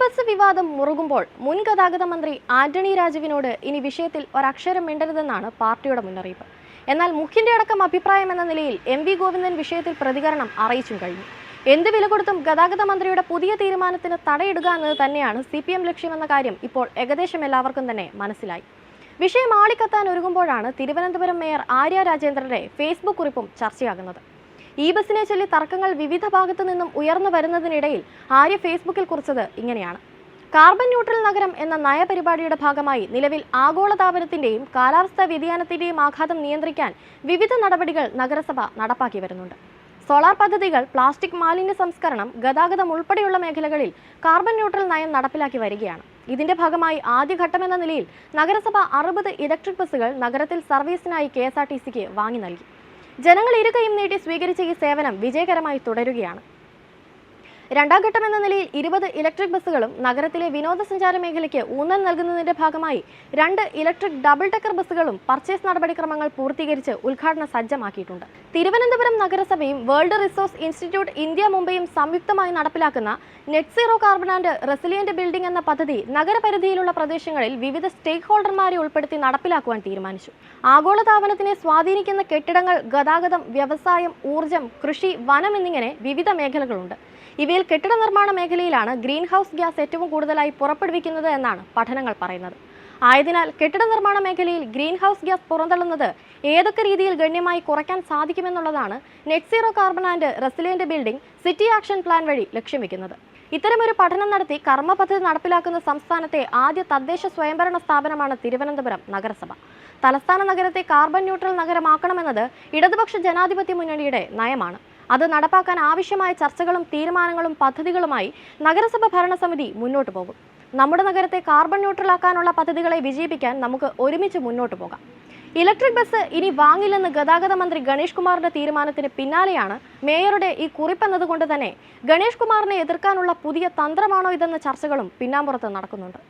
Bus വിവാദം മുറുകുമ്പോൾ മുൻ ഗതാഗത മന്ത്രി ആന്റണി രാജുവിനോട് ഇനി വിഷയത്തിൽ ഒരക്ഷരം മിണ്ടരുതെന്നാണ് പാർട്ടിയുടെ മുന്നറിയിപ്പ്. എന്നാൽ മുഖ്യന്റെ അടക്കം അഭിപ്രായം എന്ന നിലയിൽ എം വി ഗോവിന്ദൻ വിഷയത്തിൽ പ്രതികരണം അറിയിച്ചും കഴിഞ്ഞു. എന്ത് വില കൊടുത്തും ഗതാഗത മന്ത്രിയുടെ പുതിയ തീരുമാനത്തിന് തടയിടുക എന്നത് തന്നെയാണ് സി പി എം ലക്ഷ്യമെന്ന കാര്യം ഇപ്പോൾ ഏകദേശം എല്ലാവർക്കും തന്നെ മനസ്സിലായി. വിഷയം ആളിക്കത്താൻ ഒരുങ്ങുമ്പോഴാണ് തിരുവനന്തപുരം മേയർ ആര്യ രാജേന്ദ്രന്റെ ഫേസ്ബുക്ക് കുറിപ്പും ചർച്ചയാകുന്നത്. ഈ ബസിനെ ചൊല്ലി തർക്കങ്ങൾ വിവിധ ഭാഗത്തു നിന്നും ഉയർന്നു വരുന്നതിനിടയിൽ ആര്യ ഫേസ്ബുക്കിൽ കുറിച്ചത് ഇങ്ങനെയാണ്. കാർബൺ ന്യൂട്രൽ നഗരം എന്ന നയപരിപാടിയുടെ ഭാഗമായി നിലവിൽ ആഗോളതാപനത്തിന്റെയും കാലാവസ്ഥാ വ്യതിയാനത്തിന്റെയും ആഘാതം നിയന്ത്രിക്കാൻ വിവിധ നടപടികൾ നഗരസഭ നടപ്പാക്കി വരുന്നുണ്ട്. സോളാർ പദ്ധതികൾ പ്ലാസ്റ്റിക് മാലിന്യ സംസ്കരണം ഗതാഗതം ഉൾപ്പെടെയുള്ള മേഖലകളിൽ കാർബൺ ന്യൂട്രൽ നയം നടപ്പിലാക്കി വരികയാണ്. ഇതിന്റെ ഭാഗമായി ആദ്യഘട്ടമെന്ന നിലയിൽ നഗരസഭ അറുപത് ഇലക്ട്രിക് ബസ്സുകൾ നഗരത്തിൽ സർവീസിനായി കെ വാങ്ങി നൽകി. ജനങ്ങൾ ഇരുകൈയും നീട്ടി സ്വീകരിച്ച ഈ സേവനം വിജയകരമായി തുടരുകയാണ്. രണ്ടാം ഘട്ടം എന്ന നിലയിൽ ഇരുപത് ഇലക്ട്രിക് ബസ്സുകളും നഗരത്തിലെ വിനോദസഞ്ചാര മേഖലയ്ക്ക് ഊന്നൽ നൽകുന്നതിന്റെ ഭാഗമായി രണ്ട് ഇലക്ട്രിക് ഡബിൾ ഡെക്കർ ബസ്സുകളും പർച്ചേസ് നടപടിക്രമങ്ങൾ പൂർത്തീകരിച്ച് ഉദ്ഘാടനം സജ്ജമാക്കിയിട്ടുണ്ട്. തിരുവനന്തപുരം നഗരസഭയും വേൾഡ് റിസോഴ്സ് ഇൻസ്റ്റിറ്റ്യൂട്ട് ഇന്ത്യ മുംബൈയും സംയുക്തമായി നടപ്പിലാക്കുന്ന net zero carbon and resilient building എന്ന പദ്ധതി നഗരപരിധിയിലുള്ള പ്രദേശങ്ങളിൽ വിവിധ സ്റ്റേക്ക് ഹോൾഡർമാരെ ഉൾപ്പെടുത്തി നടപ്പിലാക്കുവാൻ തീരുമാനിച്ചു. ആഗോളതാപനത്തിനെ സ്വാധീനിക്കുന്ന കെട്ടിടങ്ങൾ ഗതാഗതം വ്യവസായം ഊർജം കൃഷി വനം എന്നിങ്ങനെ വിവിധ മേഖലകളുണ്ട്. ഇവയിൽ കെട്ടിട നിർമ്മാണ മേഖലയിലാണ് ഗ്രീൻ ഹൗസ് ഗ്യാസ് ഏറ്റവും കൂടുതലായി പുറപ്പെടുവിക്കുന്നത് എന്നാണ് പഠനങ്ങൾ പറയുന്നത്. ആയതിനാൽ കെട്ടിട നിർമ്മാണ മേഖലയിൽ ഗ്രീൻ ഹൗസ് ഗ്യാസ് പുറന്തള്ളുന്നത് ഏതൊക്കെ രീതിയിൽ ഗണ്യമായി കുറയ്ക്കാൻ സാധിക്കുമെന്നുള്ളതാണ് net zero carbon and resilient building city action plan വഴി ലക്ഷ്യം വെക്കുന്നത്. ഇത്തരമൊരു പഠനം നടത്തി കർമ്മ പദ്ധതി നടപ്പിലാക്കുന്ന സംസ്ഥാനത്തെ ആദ്യ തദ്ദേശ സ്വയംഭരണ സ്ഥാപനമാണ് തിരുവനന്തപുരം നഗരസഭ. തലസ്ഥാന നഗരത്തെ കാർബൺ ന്യൂട്രൽ നഗരമാക്കണമെന്നത് ഇടതുപക്ഷ ജനാധിപത്യ മുന്നണിയുടെ നയമാണ്. അത് നടപ്പാക്കാൻ ആവശ്യമായ ചർച്ചകളും തീരുമാനങ്ങളും പദ്ധതികളുമായി നഗരസഭ ഭരണസമിതി മുന്നോട്ട് പോകും. നമ്മുടെ നഗരത്തെ കാർബൺ ന്യൂട്രൽ ആക്കാനുള്ള പദ്ധതികളെ വിജയിപ്പിക്കാൻ നമുക്ക് ഒരുമിച്ച് മുന്നോട്ട് പോകാം. ഇലക്ട്രിക് ബസ് ഇനി വാങ്ങില്ലെന്ന് ഗതാഗത മന്ത്രി ഗണേഷ് കുമാറിന്റെ തീരുമാനത്തിന് പിന്നാലെയാണ് മേയറുടെ ഈ കുറിപ്പെന്നതുകൊണ്ട് തന്നെ ഗണേഷ് കുമാറിനെ എതിർക്കാനുള്ള പുതിയ തന്ത്രമാണോ ഇതെന്ന ചർച്ചകളും പിന്നാമ്പുറത്ത് നടക്കുന്നുണ്ട്.